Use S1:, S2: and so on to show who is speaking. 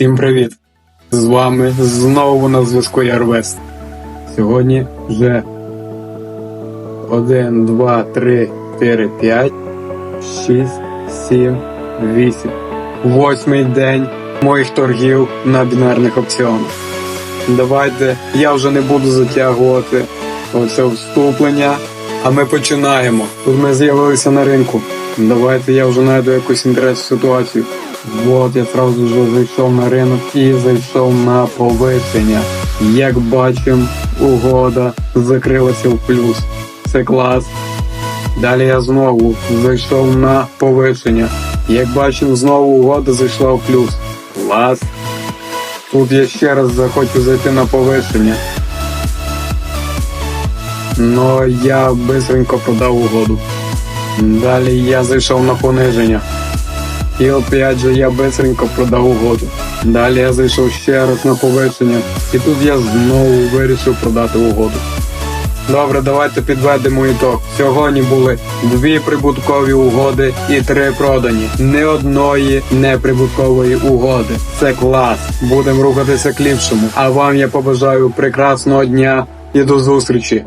S1: Всім привіт! З вами знову на зв'язку Ярвест. Сьогодні вже 1, 2, 3, 4, 5, 6, 7, 8. Восьмий день моїх торгів на бінарних опціонах. Давайте я вже не буду затягувати оце вступлення, а ми починаємо. Тут ми з'явилися на ринку. Давайте я вже знайду якусь інтересну ситуацію. От я одразу вже зайшов на ринок і зайшов на повищення. Як бачимо, угода закрилася в плюс. Це клас. Далі я знову зайшов на повищення. Як бачимо, знову угода зайшла в плюс. Клас. Тут я ще раз захочу зайти на повищення. Но я бистренько продав угоду. Далі я зайшов на пониження. І опять же я бистренько продав угоду. Далі я зайшов ще раз на повищення. І тут я знову вирішив продати угоду. Добре, давайте підведемо ітог. Сьогодні були дві прибуткові угоди і три продані. Ні одної неприбуткової угоди. Це клас. Будемо рухатися к ліпшому. А вам я побажаю прекрасного дня і до зустрічі.